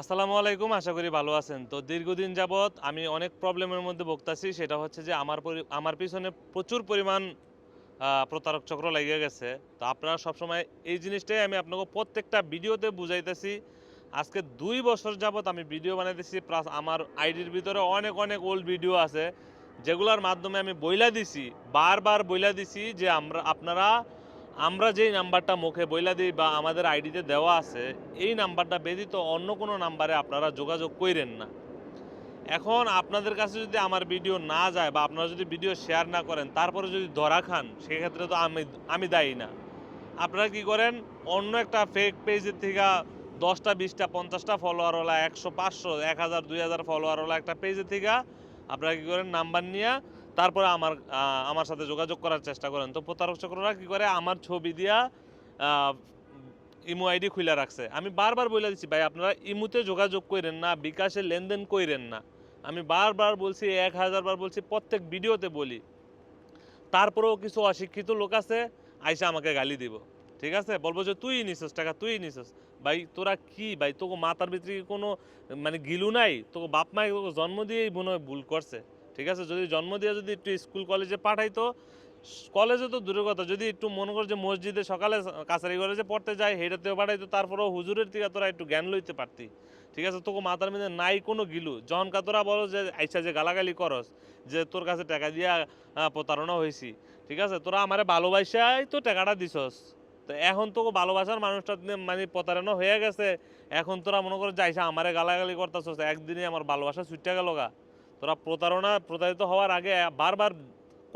আসসালামু আলাইকুম, আশা করি ভালো আছেন। তো দীর্ঘদিন যাবৎ আমি অনেক প্রবলেমের মধ্যে ভুগতাছি, সেটা হচ্ছে যে আমার আমার পিছনে প্রচুর পরিমাণ প্রতারক চক্র লেগে গেছে। তো আপনারা সবসময় এই জিনিসটাই আমি আপনাকে প্রত্যেকটা ভিডিওতে বুঝাইতেছি। আজকে দুই বছর যাবৎ আমি ভিডিও বানাইতেছি, প্লাস আমার আইডির ভিতরে অনেক অনেক ওল্ড ভিডিও আছে। যেগুলোর মাধ্যমে আমি বইলা দিছি, বারবার বইলা দিছি যে আমরা, আপনারা আমরা যেই নাম্বারটা মুখে বইলা দিই বা আমাদের আইডিতে দেওয়া আছে, এই নাম্বারটা ব্যতীত অন্য কোনো নাম্বারে আপনারা যোগাযোগ কইরেন না। এখন আপনাদের কাছে যদি আমার ভিডিও না যায় বা আপনারা যদি ভিডিও শেয়ার না করেন, তারপরে যদি ধরা খান, সেক্ষেত্রে তো আমি আমি দায়ী না। আপনারা কি করেন, অন্য একটা ফেক পেজের থেকে দশটা, বিশটা, পঞ্চাশটা ফলোয়ারওয়ালা একশো, পাঁচশো, এক হাজার, দুই হাজার ফলোয়ারওয়ালা একটা পেজের থেকে আপনারা কি করেন, নাম্বার নিয়ে তারপরে আমার আমার সাথে যোগাযোগ করার চেষ্টা করেন। তো প্রতারক চক্ররা কি করে? আমার ছবি দিয়া ইমো আইডি খুলে রাখছে। আমি বারবার বলে দিচ্ছি ভাই, আপনারা ইমুতে যোগাযোগ করেন না, বিকাশে লেনদেন কইরেন না। আমি বারবার বলছি, এক হাজার বার বলছি, প্রত্যেক ভিডিওতে বলি। তারপরেও কিছু অশিক্ষিত লোক আছে, আইসা আমাকে গালি দিব। ঠিক আছে? বলব যে, তুই নিছিস টাকা, তুই নিছিস। ভাই, তোরা কি? ভাই, তোকে মাথার ভিতরে কোনো মানে গিলু নাই? তোকে বাপ মাই তোকে জন্ম দিয়েই মনে হয় ভুল করছে। ঠিক আছে? যদি জন্ম দিয়ে যদি একটু স্কুল, কলেজে পাঠাইতো কলেজে তো দূরের কথা। যদি একটু মনে কর যে মসজিদে সকালে কাছারি কলেজে পড়তে যায় হেঁটাতেও পাঠাইতো তারপরেও হুজুরের থেকে তোরা একটু জ্ঞান লইতে পারতি। ঠিক আছে? তোকে মাথার মধ্যে নাই কোনো গিলু। যখন কা তোরা বলো যে, আইসা যে গালাগালি করস, যে তোর কাছে টাকা দিয়া প্রতারণা হয়েছি ঠিক আছে? তোরা আমারে ভালোবাসাই তো টাকাটা দিছস। তো এখন তো ভালোবাসার মানুষটা মানে প্রতারণা হয়ে গেছে। এখন তোরা মনে করো যাইসা আমারে গালাগালি করতেছস একদিনে আমার ভালোবাসা ছুটে গেল গা। তোরা প্রতারণা, প্রতারিত হওয়ার আগে বারবার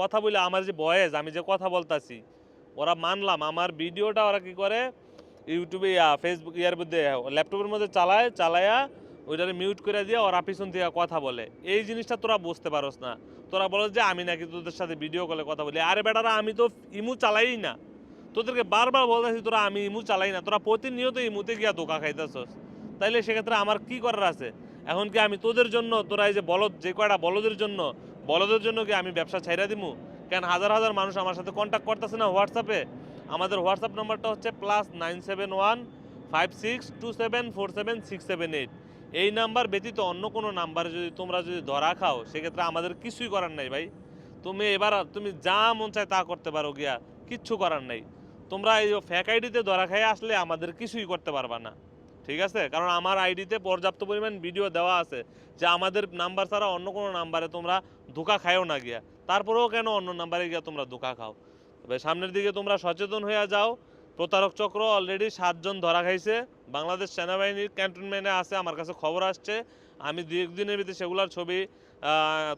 কথা বলে আমার যে বয়েস আমি যে কথা বলতাছি, ওরা মানলাম। আমার ভিডিওটা ওরা কি করে? ইউটিউবে ইয়া ফেসবুক ইয়ার মধ্যে, ল্যাপটপের মধ্যে চালায়, চালায়া ওইটারে মিউট করে দিয়ে ওরা পিছন থেকে কথা বলে। এই জিনিসটা তোরা বুঝতে পারস না। তোরা বলো যে, আমি নাকি তোদের সাথে ভিডিও কলে কথা বলি। আরে বেটারা, আমি তো ইমু চালাই না। তোদেরকে বারবার বলতেছি, তোরা আমি ইমু চালাই না। তোরা প্রতিনিয়ত ইমুতে গিয়া ধোকা খাইতেছস। তাইলে সেক্ষেত্রে আমার কি করার আছে? এখন কি আমি তোদের জন্য, তোরা এই যে বলদ, যে কয়টা বলদের জন্য বলদের জন্য কি আমি ব্যবসা ছাইরা দিমু? কেন হাজার হাজার মানুষ আমার সাথে কন্ট্যাক্ট করতেছে না হোয়াটসঅ্যাপে আমাদের হোয়াটসঅ্যাপ নাম্বারটা হচ্ছে plus nine seven one five six two seven four seven six seven eight এই নাম্বার ব্যতীত অন্য কোনো নাম্বারে যদি তোমরা যদি ধরা খাও, সেক্ষেত্রে আমাদের কিছুই করার নাই ভাই। তুমি এবার, তুমি যা মন চায় তা করতে পারো গিয়া, কিচ্ছু করার নাই। তোমরা এই ফ্যাক আইডিতে ধরা খাই আসলে আমাদের কিছুই করতে পারবা না। ঠিক আছে? কারণ আমার আইডিতে পর্যাপ্ত পরিমাণ ভিডিও দেওয়া আছে যে আমাদের নাম্বার ছাড়া অন্য কোনো নাম্বারে তোমরা ধোকা খায়ও না গিয়া। তারপরেও কেন অন্য নাম্বারে গিয়া তোমরা ধোকা খাও? তবে সামনের দিকে তোমরা সচেতন হয়ে যাও। প্রতারক চক্র অলরেডি সাতজন ধরা খাইছে। বাংলাদেশ সেনাবাহিনীর ক্যান্টনমেন্টে আছে, আমার কাছে খবর আসছে। আমি দু একদিনের ভিতরে সেগুলোর ছবি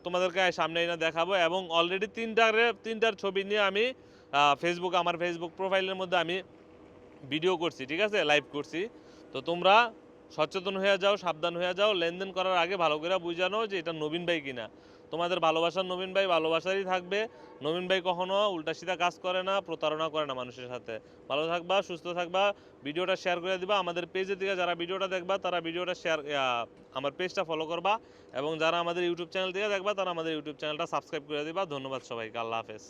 তোমাদেরকে সামনে এনে দেখাবো এবং অলরেডি তিনটার তিনটার ছবি নিয়ে আমি ফেসবুক আমার ফেসবুক প্রোফাইলের মধ্যে আমি ভিডিও করছি, ঠিক আছে? লাইভ করছি। তো তোমরা সচেতন হয়ে যাও, সাবধান হয়ে যাও। লেনদেন করার আগে ভালো করে বুঝানো যে এটা নবীন ভাই কিনা। তোমাদের ভালোবাসার নবীন ভাই ভালোবাসারই থাকবে। নবীন ভাই কখনো উল্টা সিধা কাজ করে না, প্রতারণা করে না মানুষের সাথে। ভালো থাকবা, সুস্থ থাকবা। ভিডিওটা শেয়ার করে দিবা। আমাদের পেজের দিকে যারা ভিডিওটা দেখবা, তারা ভিডিওটা শেয়ার আমার পেজটা ফলো করবা। এবং যারা আমাদের ইউটিউব চ্যানেল থেকে দেখবা, তারা আমাদের ইউটিউব চ্যানেলটা সাবস্ক্রাইব করে দিবা। ধন্যবাদ সবাইকে। আল্লাহ হাফেজ।